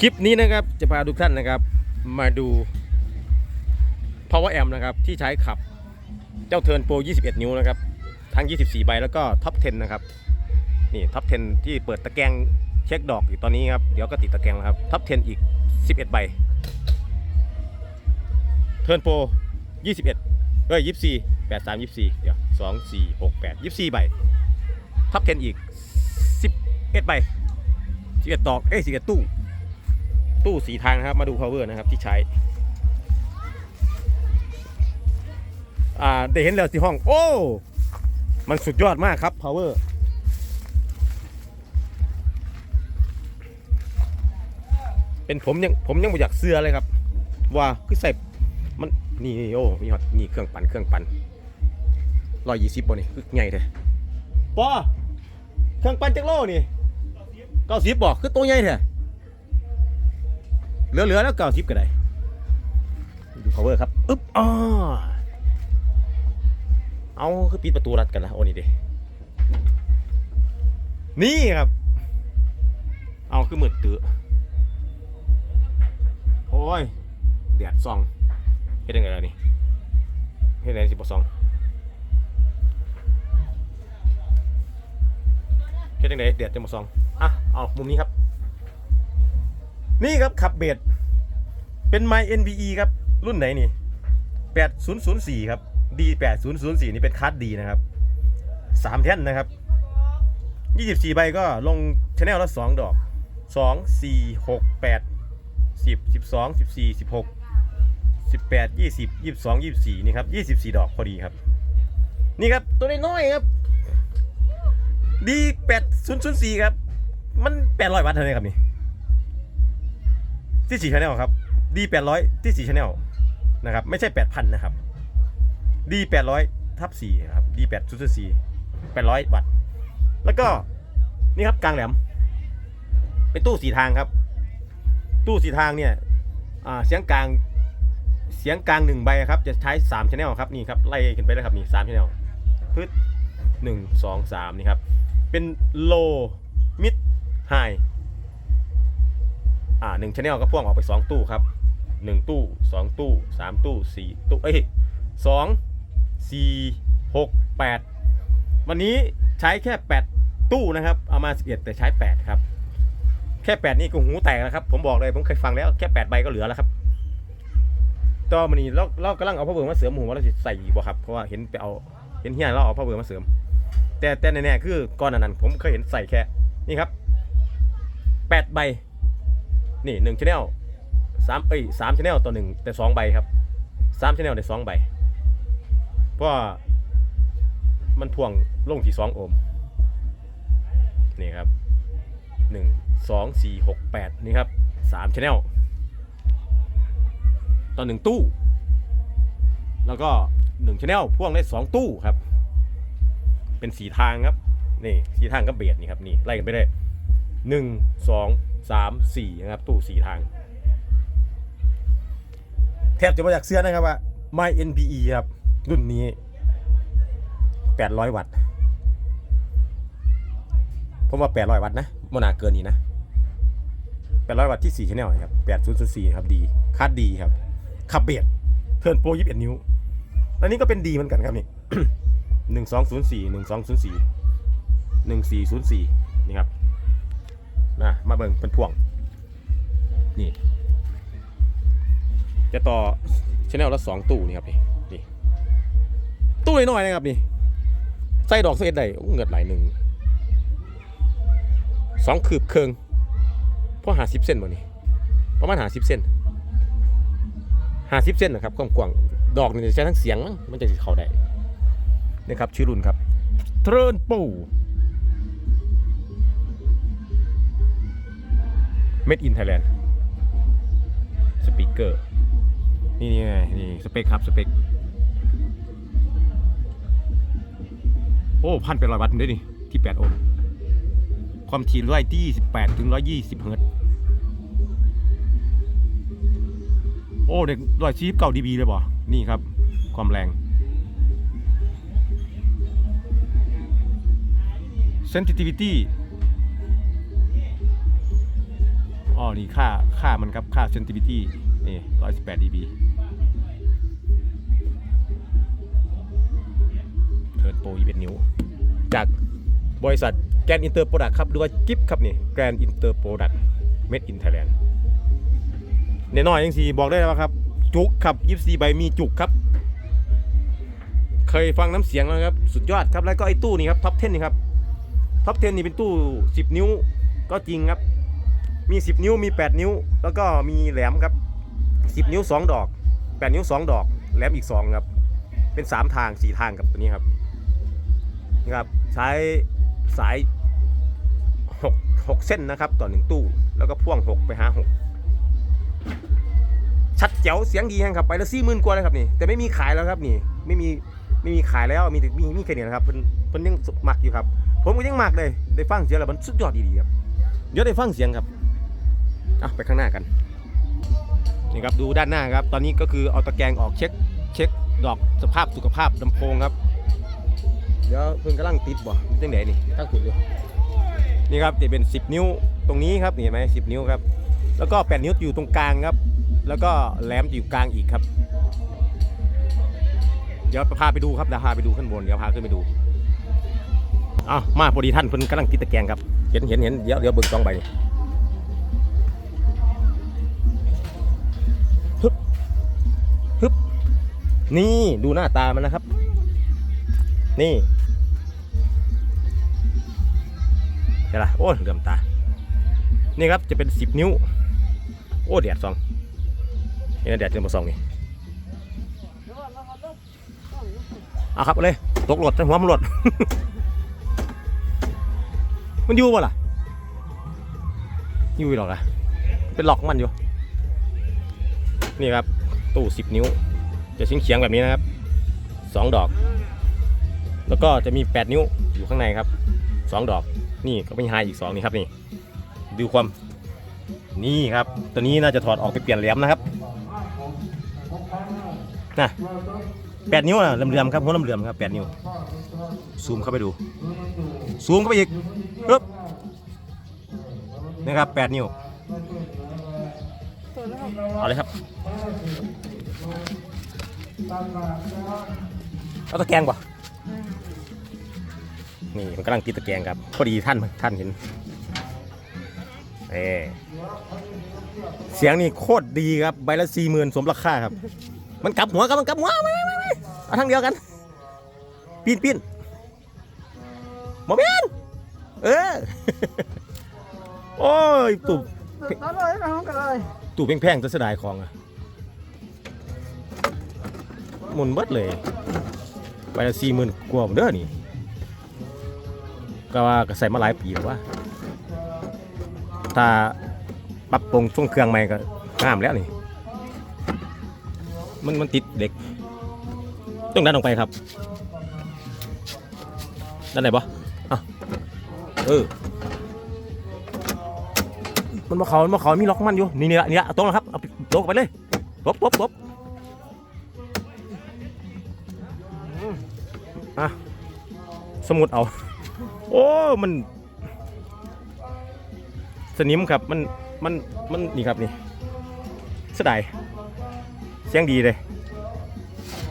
คลิปนี้นะครับจะพาทุกท่านนะครับ มาดู power amp นะครับที่ใช้ขับเจ้าเทิร์นโปร 21 นิ้วนะครับ ทั้ง 24 ใบแล้วก็ท็อป 10 นะครับ นี่ท็อป 10 ที่เปิดตะแกรงเช็คดอกอยู่ตอนนี้ครับ เดี๋ยวก็ติดตะแกรงแล้วครับท็อป 10 อีก 11 ใบ เทิร์นโปร 21 เอ้ย 24 83 24 เดี๋ยว 2 4 6 8 24 ใบ ท็อป 10 อีก 11 ใบ 11 ดอก เอ้ย 11 ตู้ ตู้สีทางนะครับ มาดู power นะครับที่ใช้อ่าได้เห็นแล้วที่ห้อง โอ้ มันสุดยอดมากครับ power เป็นผมยังผมยังไม่อยากเสื้อเลยครับ ว่าคือใส่มันนี่นี่โอ้มีฮอตนี่เครื่องปั่นเครื่องปั่นร้อยยี่สิบบ่นี่คือไงเถอะปอเครื่องปั่นจักรโลนี่เก้าสิบบ่คือตัวใหญ่เถอะ เหลือเหลือแล้วเก้าสิบก็ได้ ดู power ครับอึ๊บอ้อเอาคือปิดประตูรัดกันละโอ้นี่เดินี่ครับ เอาคือมืดตื้อโอ้ยแดดส่องเฮ็ดยังไงล่ะนี่เฮ็ดยังไงสิบ่ส่องเฮ็ดยังไงแดดจะมาส่องอะเอามุมนี้ครับ นี่ครับขับเบสเป็นไม NVE ครับ รุ่นไหนนี่ 8004 ครับ D8004 นี่เป็นคัสดีนะครับ 3 แท่นนะครับ 24 ใบก็ลงชแนลละ 2 ดอก 2 4 6 8สิบสิบสองสิบสี่สิบหกสิบแปดยี่สิบยี่สิบสองยี่สิบสี่นี่ครับยี่สิบสี่ดอกพอดีครับ นี่ครับ ตัวน้อยครับดีแปดศูนย์ศูนย์สี่ครับ มันแปดร้อยวัตต์เท่านั้นครับนี่ ที่สี่ชาแนลครับดีแปดร้อยที่สี่ชาแนลนะครับไม่ใช่แปดพันนะครับดีแปดร้อยทับสี่ครับดีแปดศูนย์สี่แปดร้อยวัตต์แล้วก็นี่ครับกลางแหลม เป็นตู้สีทางครับ ตู้สีทางเนี่ยเสียงกลางเสียงกลางหนึ่งใบครับ จะใช้3 channel ครับนี่ครับไล่ขึ้นไปเลยครับนี่3 channel พืชหนึ่งสองสามนี่ครับเป็น low mid high อ่าหนึ่ง channel ก็พ่วงออกไป 2 ตู้ครับ 1 ตู้ 2 ตู้ 3 ตู้ 4 ตู้เอ้ยสองสี่หกแปดวันนี้ใช้แค่ 8 ตู้นะครับ เอามา 11 แต่ใช้ 8 ครับ แค่แปดนี่ก็หูแตกแล้วครับ ผมบอกเลยผมเคยฟังแล้วแค่แปดใบก็เหลือแล้วครับต่อมานี่เราเรากำลังเอาผ้าเบื่อมาเสริมหูว่าเราจะใส่อีกบ่ครับเพราะว่าเห็นไปเอาเห็นเฮียเราเอาผ้าเบื่อมาเสริม แต่แต่แน่ๆคือก่อนนั้นผมเคยเห็นใส่แค่นี่ครับแปดใบ นี่หนึ่งชแนลสามเอ้ยสามชแนลต่อหนึ่งแต่สองใบครับสามชแนลได้สองใบ เพราะมันพ่วงลงที่สองโอห์มนี่ครับหนึ่งสองสี่หกแปดนี่ครับสามชแนลต่อหนึ่งตู้ แล้วก็หนึ่งชแนลพ่วงได้สองตู้ครับ เป็นสีทางครับนี่สีทางก็เบียดนี่ครับนี่ไล่กันไปได้หนึ่งสอง สามสี่นะครับตู้สีทางแทบจะมาจากเสื้อนะครับว่า My NPE ครับ รุ่นนี้ 800 วัตต์ผมว่า 800 วัตต์นะมนาเกินนี้นะ 800 วัตต์ที่ 4 channel ครับ 8004 ครับดีคาดดีครับขับเบียดเทิร์นโปร21 นิ้ว อันนี้ก็เป็นดีเหมือนกันครับนี่ 1204 1204 1404 นี่ครับ นะมาเบิ่งเป็นพ่วง นี่ จะต่อชแนลละ2ตู้นี่ครับนี่นี่ตู้น้อยๆนะครับนี่ใส่ดอกเศษได้เงิดหลายหนึ่งสองคืบเคืองพราะหาสิบเส้นบ่นี่ประมาณหาสิบเส้นหาสิบเส้นนะครับกว้างดอกนี่จะใช้ทั้งเสียงมั้งมันจะเข้าได้นี่ครับชื่อรุ่นครับเทรนปู เมดอินไทยแลนด์สปีกเกอร์นี่นี่ไงนี่สเปคครับสเปคโอ้พันเป็นร้อยวัตต์ด้วยนี่ที่แปดโอห์มความถี่ร้อยที่18ถึง120เฮิรต์โอ้เด็กร้อยชีพเก่าดีบีเลยบ่นี่ครับ ความแรง sensitivity อ๋อนี่ค่าค่ามันครับค่า sensitivity นี่118 dB เทิร์นโปร21 นิ้ว จากบริษัทแกรนอินเตอร์โปรดักครับ หรือว่ากิฟครับนี่แกรนอินเตอร์โปรดักเม็ดอินไทยแลนด์ในน้อยยังสีบอกได้แล้วครับ จุกครับยิบซีใบมีจุกครับ เคยฟังน้ำเสียงแล้วครับ สุดยอดครับ แล้วก็ไอ้ตู้นี่ครับท็อป10นี่ครับท็อป10นี่เป็นตู้ 10 นิ้วก็จริงครับ มี 10 นิ้วมี 8 นิ้ว แล้วก็มีแหลมครับ 10 นิ้ว 2 ดอก 8 นิ้ว 2 ดอก แหลมอีก 2 ครับ เป็น 3 ทาง 4 ทางครับตัวนี้ครับนี่ครับใช้สาย 6 6 เส้นนะครับ ต่อ 1 ตู้ แล้วก็พ่วง 6 ไปหา 6 ชัดเจ๋วเสียงดีครับไปและสี่หมื่นกว่าเลยครับนี่แต่ไม่มีขายแล้วครับนี่ไม่มีไม่มีขายแล้วมีมีมีแค่นี้นะครับเพิ่นเพิ่นยังหมักอยู่ครับ ผมก็ยังหมักเลยได้ฟังเสียงแล้วมันสุดยอดดีๆครับเดี๋ยวได้ฟังเสียงครับ อะไปข้างหน้ากันนี่ครับดูด้านหน้าครับ ตอนนี้ก็คือเอาตะแกรงออกเช็คเช็คดอกสภาพสุขภาพลำโพงครับ เดี๋ยวเพิ่งกำลังติดบ่ตั้งไหนนี่ตั้งขุดอยู่นี่ครับจะเป็น 10 นิ้วตรงนี้ครับนี่เห็นไหม10นิ้วครับ แล้วก็ 8 นิ้วอยู่ตรงกลางครับ แล้วก็แหลมอยู่กลางอีกครับ เดี๋ยวพาไปดูครับเดี๋ยวพาไปดูข้างบนเดี๋ยวพาขึ้นไปดูอ้าวมาพอดีท่านเพิ่นกำลังติดตะแกรงครับ เห็นเห็นเห็นเดี๋ยวเดี๋ยวเบิ่งสองใบนี่ นี่ดูหน้าตามันนะครับ นี่เห็นละโอ้เหลื่อมตา นี่ครับจะเป็น10นิ้ว โอ้แดดซองเห็นแดดจะมาซองนี่เอาครับเลยตกหลดหัวมันหลด มันอยู่ป่ล่ะอยู่หรอกล่ะเป็นหลอกมันอยู่ นี่ครับ ตู้สิบนิ้ว จะเฉียงเฉียงแบบนี้นะครับสองดอก แล้วก็จะมีแปดนิ้วอยู่ข้างในครับสองดอกนี่ก็มีไฮอีกสองนี่ครับนี่ดูความนี่ครับตัวนี้น่าจะถอดออกไปเปลี่ยนแหลมนะครับนะแปดนิ้วนะเหลื่อมๆครับหัวเหลื่อมๆครับแปดนิ้วซูมเข้าไปดู ซูมเข้าไปอีกปึ๊บนี่ครับแปดนิ้วเอาเลยครับ เอาตะแกรงป่ะนี่มันกำลังติดตะแกรงครับพอดีท่านท่านเห็นเออเสียงนี่โคตรดีครับใบละสี่หมื่นสมราคาครับ มันกลับหัวครับมันกลับหัวไม่ไม่ไม่เอาทางเดียวกันปีนปีนโมเมนเออโอ้ยตู่เอาเลยไปห้องกันเลยตู่แพงๆจะเสียดายของอะ หมุนเบิดเลยใบละสี่หมื่นกว่าเด้อนี่ก็ว่าก็ใส่มาหลายปีแล้วว่าถ้าปรับปรุงช่วงเครื่องใหม่ก็งามแล้วนี่ มันมันติดเด็ก ต้องดันออกไปครับด้านไหนบ่อะเออมันมาเขามันมาเขามีล็อกมันอยู่นี่นี่ละนี่ละเอาตรงแล้วครับเอาโตกไปเลยลบลบลบ อะสมุดเอา โอ้ มัน สนิมครับ มัน มัน มัน นี่ครับนี่เสียดายเสียงดีเลย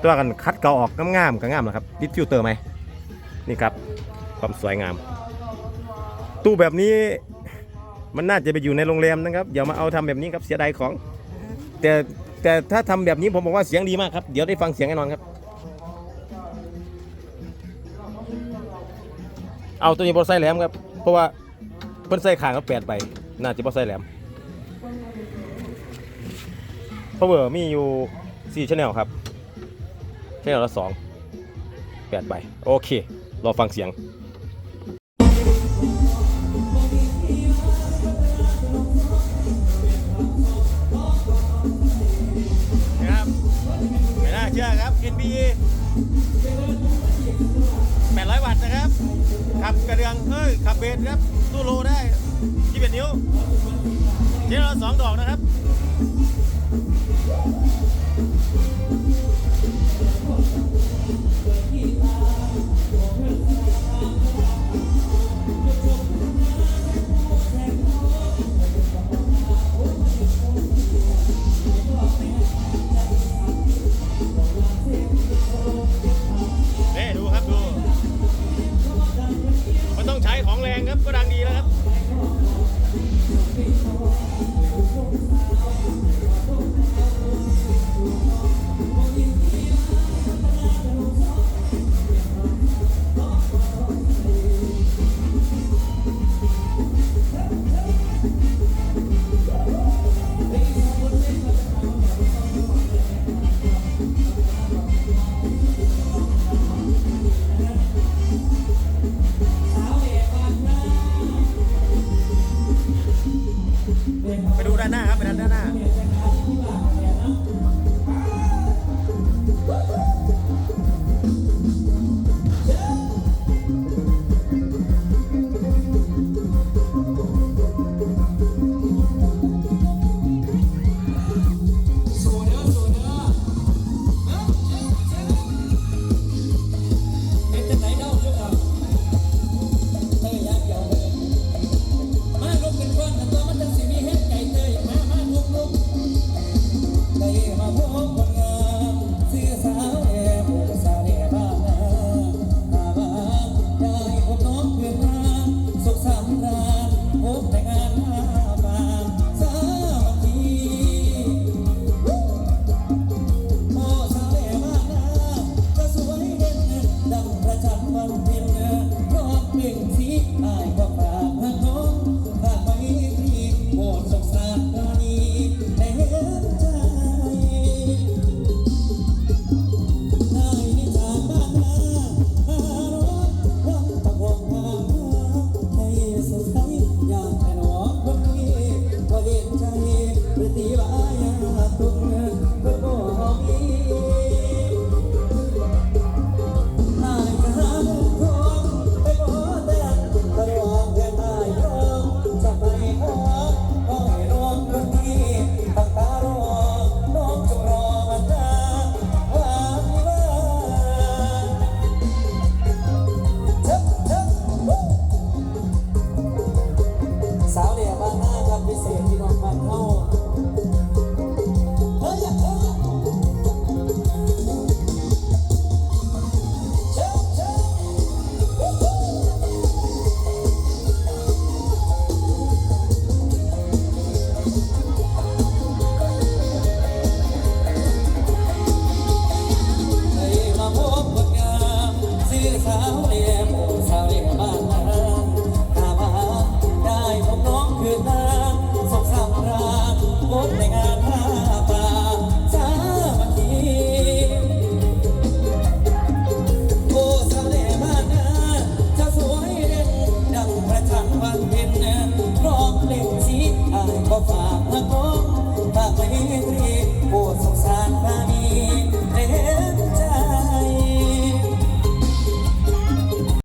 ตัวกันคัดเกาออกงามๆก็งามนะครับดิฟิวเตอร์ไหม นี่ครับ ความสวยงาม ตู้แบบนี้ มันน่าจะไปอยู่ในโรงแรมนะครับ อย่ามาเอาทำแบบนี้ครับ เสียดายของ แต่แต่ถ้าทำแบบนี้ผมบอกว่าเสียงดีมากครับ เดี๋ยวได้ฟังเสียงแน่นอนครับ เอาตัวนี้บอสไซแหลมครับ เพราะว่าเพิ่นใส่ขางก็แปดไปน่าจะบอสไซแหลมเพราะเวอร์มีอยู่สี่ชแนลครับชแนลละสองแปดใบโอเค รอฟังเสียง เครับตู้โลได้ที่เป็นนิ้วเจ๊เราสองดอกนะครับ ม